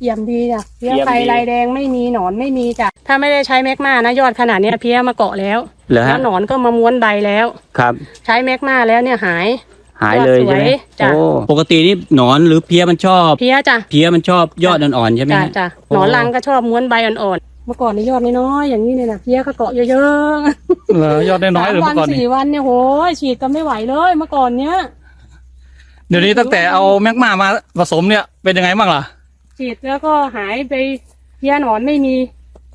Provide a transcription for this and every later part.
เยี่ยมดีจ้ะเพี้ยเยี่ยมไฟดี ลายแดงไม่มีหนอนไม่มีจ้ะถ้าไม่ได้ใช้แมกมานะยอดขนาดเนี้ยเพี้ยมาเกาะแล้วเหรอแล้ฮะวหนอนก็มาม้วนใบแล้ว ครับ ใช้แมกมาแล้วเนี่ยหาย หายเลยยอดสวยใช่ไหมจ้ะ โอ้ปกตินี่หนอนหรือเพี้ยมันชอบ เพี้ยจ้ะเพี้ยมันชอบยอดอ่อนๆใช่ไหมจ้ะฮะจ้ะโอ้หนอนรังก็ชอบม้วนใบอ่อนๆเมื่อก่อนนี่ยอดน้อยๆอย่างนี้เนี่ยนะเพี้ยก็เกาะเยอะเหรอยอดๆน้อยๆหรือสามเมื่อก่อนวันนี่สี่วันเนี่ยโหยฉีดกันไม่ไหวเลยเมื่อก่อนเนี้ย เดี๋ยวนี้ตั้งแต่เอาแมกมามาผสมเนี่ยเป็นยังไงบ้างล่ะ ฉีดแล้วก็หายไปเพี้ยหนอนไม่มี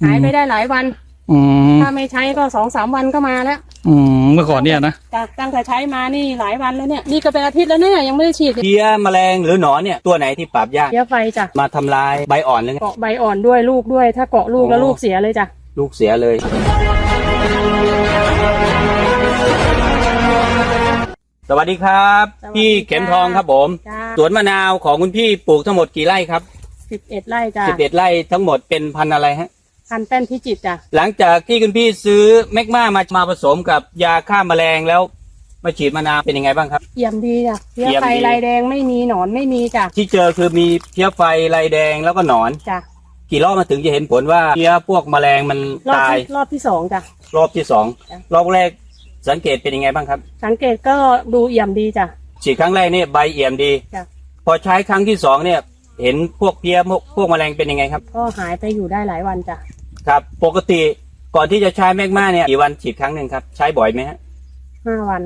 หายไปได้หลายวัน อืมถ้าไม่ใช้ก็สองสามวันก็มาแล้วอืมเมื่อก่อนเนี่ยนะจากตั้งแต่ใช้มานี่หลายวันแล้วเนี่ย นี่ก็เป็นอาทิตย์แล้วเนี่ยยังไม่ได้ฉีดเลยเพี้ยแมลงหรือหนอนเนี่ยตัวไหนที่ปราบยากเพี้ยไฟจ้ะมาทำลายใบอ่อนเลยไง เกาะใบอ่อนด้วยลูกด้วย ถ้าเกาะลูกแล้วโอ้ลูกเสียเลยจ้ะ ลูกเสียเลย สวัสดีครับพี่เข็มทองครับผม จ้า สวนมะนาวของคุณพี่ปลูกทั้งหมดกี่ไร่ครับ สิบเอ็ดไร่จ้ะสิบเอ็ดไร่ทั้งหมดเป็นพันธุ์อะไรฮะ พันแป้นพิจิตรจ้ะหลังจากที่คุณพี่ซื้อแมกมามามาผสมกับยาฆ่าแมลงแล้ว มาฉีดมะนาวเป็นยังไงบ้างครับเยี่ยมดีจ้ะเพี้ยเยี่ยมไฟดี ลายแดงไม่มีหนอนไม่มีจ้ะที่เจอคือมีเพี้ยไฟลายแดงแล้วก็หนอน จ้ะกี่รอบมาถึงจะเห็นผลว่าเพี้ยพวกแมลงมันรอบตายที่รอบที่สองจ้ะ รอบที่สองจ้ะ รอบแรกสังเกตเป็นยังไงบ้างครับสังเกตก็ดูเอี่ยมดีจ้ะฉีดครั้งแรกเนี่ยใบเอี่ยมดี จ้ะพอใช้ครั้งที่สองเนี่ย เห็นพวกเพี้ยพวกพวกแมลงเป็นยังไงครับ ก็หายไปอยู่ได้หลายวันจ้ะครับ ปกติก่อนที่จะใช้แมกมาเนี่ยกี่วันฉีดครั้งหนึ่งครับ ใช้บ่อยไหมฮะห้าวัน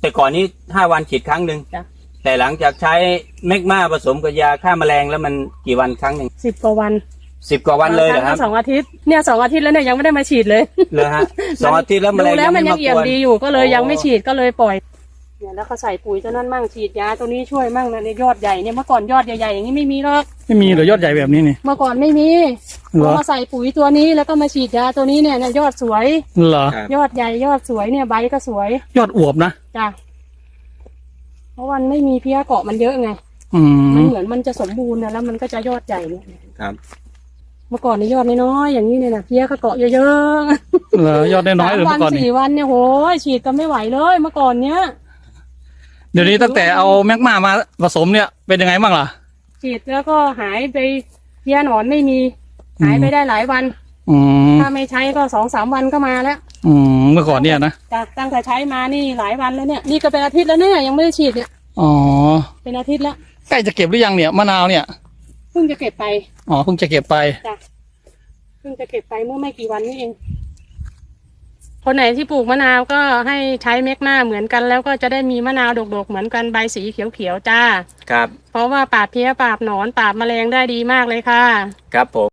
แต่ก่อนนี้ห้าวันฉีดครั้งหนึ่งจ้ะ แต่หลังจากใช้แมกมาผสมกับยาฆ่าแมลงแล้วมันกี่วันครั้งหนึ่งสิบกว่าวันสิบกว่าวันเลยเหรอครับงละสองอาทิตย์เนี่ยสองอาทิตย์แล้วเนี่ยยังไม่ได้มาฉีดเลยเลยฮะสองอาทิตย์แล้วแมลดูงแล้วมันยังไาเอี่ยมกวนดีอยู่ก็เลยโอ้ยังไม่ฉีดก็เลยปล่อย เนี่ยแล้วก็ใส่ปุ๋ยตัวนั้นมั่งฉีดยาตัวนี้ช่วยมั่งนะในยอดใหญ่เนี่ยเมื่อก่อนยอดใหญ่ๆอย่างนี้ไม่มีหรอกไม่มีเหรอยอดใหญ่แบบนี้นี่ เมื่อก่อนไม่มีเหรพออมาใส่ปุ๋ยตัวนี้แล้วก็มาฉีดยาตัวนี้เนี่ยเนี่ยยอดสวย เหรอ ครับยอดใหญ่ยอดสวยเนี่ยใบก็สวยยอดอวบนะจ้ะเพราะวันไม่มีเพี้ยเกาะมันเยอะไงอืมันมเหมือนมันจะสมบูรณ์นะแล้วมันก็จะยอดใหญ่เนี่ยครับเมื่อก่อนนี่ยอดน้อยๆอย่างนี้เนี่ยนะเพี้ยก็เกาะเยอะเหรอยอดๆน้อยๆหรือสามวัเมื่อก่อนนี่สี่วันเนี่ยโหยฉีดกันไม่ไหวเลย เมื่อก่อนเนี้ย เดี๋ยวนี้ตั้งแต่เอาแมกมามาผสมเนี่ยเป็นยังไงบ้างล่ะ ฉีดแล้วก็หายไปเพี้ยหนอนไม่มี หายไปได้หลายวัน อืมถ้าไม่ใช้ก็สองสามวันก็มาแล้วอืมเมื่อก่อนเนี่ยนะจากตั้งแต่ใช้มานี่หลายวันแล้วเนี่ย นี่ก็เป็นอาทิตย์แล้วเนี่ยยังไม่ได้ฉีดเนี่ยอ๋อเป็นอาทิตย์แล้วใกล้จะเก็บหรือยังเนี่ยมะนาวเนี่ยเพิ่งจะเก็บไปอ๋อเพิ่งจะเก็บไปจ้ะเพิ่งจะเก็บไปเมื่อไม่กี่วันนี้เอง คนไหนที่ปลูกมะนาวก็ให้ใช้เมกมาเหมือนกัน แล้วก็จะได้มีมะนาวดกๆ เหมือนกันใบสีเขียวๆจ้า ครับ เพราะว่าปราบเพี้ยปราบหนอนปราบแมลงได้ดีมากเลยค่ะ ครับผม